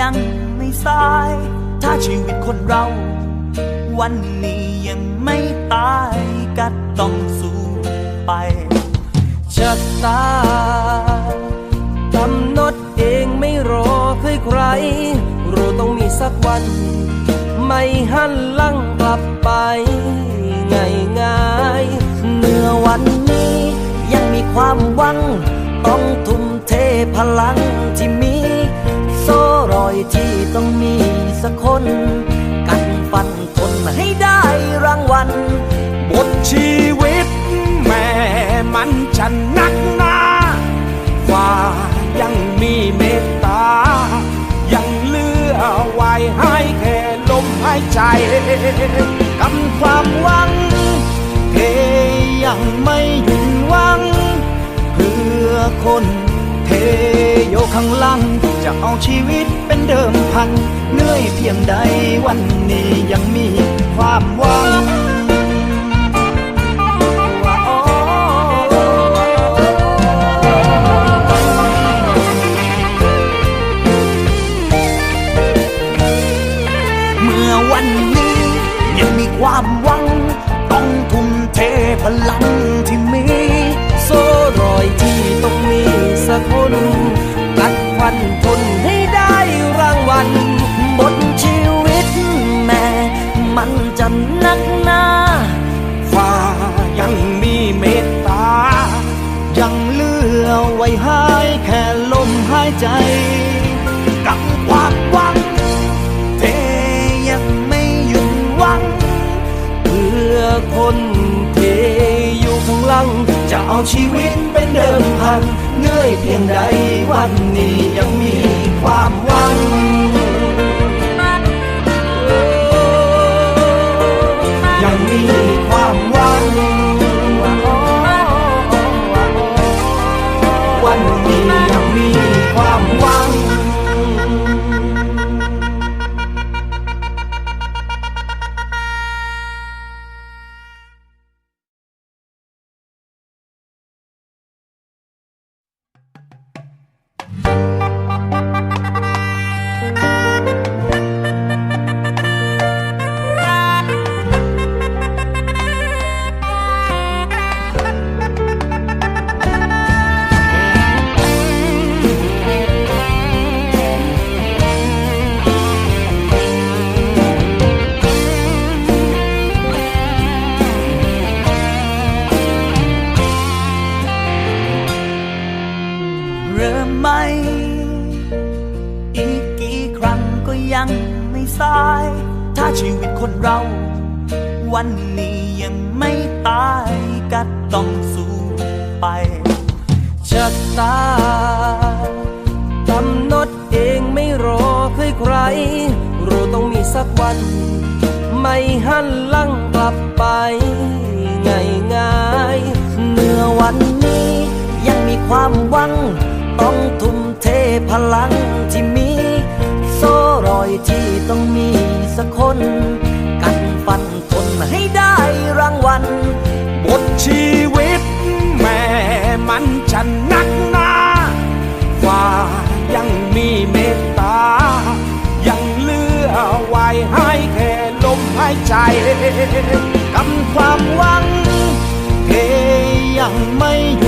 ยังไม่สาย ถ้าชีวิตคนเรา วันนี้ยังไม่ตายก็ต้องสู้ไปชะตากำหนดเองไม่รอใครใครรู้ต้องมีสักวัน ไม่หันหลังกลับไปง่ายง่ายเมื่อวันนี้ยังมีความหวัง ต้องทุ่มเทพลัง ต้องมีสักคน กันฟันทนให้ได้รางวัลบทชีวิตแม่มันจะหนักหนาฟ้ายังมีเมตตา ยังเลือไว้ให้แค่ลมหายใจกำความหวังเทยังไม่หยุดหวัง เพื่อคนเทโยข้างลัง จะเอาชีวิตเป็นเดิมพัน เหนื่อยเพียงใดวันนี้ยังมีความหวังเมื่อวันนี้ยังมีความหวัง ต้องทุ่มเทพลังที่มี จะหนักหนาฟ้ายังมีเมตตา ยังเลือไว้ให้แค่ลมหายใจ กับความหวังเทยังไม่หยุดหวัง เพื่อคนเทอยู่ข้างหลัง จะเอาชีวิตเป็นเดิมพัน เหนื่อยเพียงใดวันนี้ยัง เริ่มไม อีกกี่ครั้งก็ยังไม่สาย ถ้าชีวิตคนเรา วันนี้ยังไม่ตายก็ต้องสู้ไปชะตากำหนดเองไม่รอใครใครรู้ต้องมีสักวัน ไม่หันหลังกลับไปง่ายง่าย ที่ต้องมีสักคน กันฟันทนให้ได้รางวัลบทชีวิตแม่มันจะหนักหนาฟ้ายังมีเมตตา ยังเลือไว้ให้แค่ลมหายใจกำความหวังเทยังไม่หยุ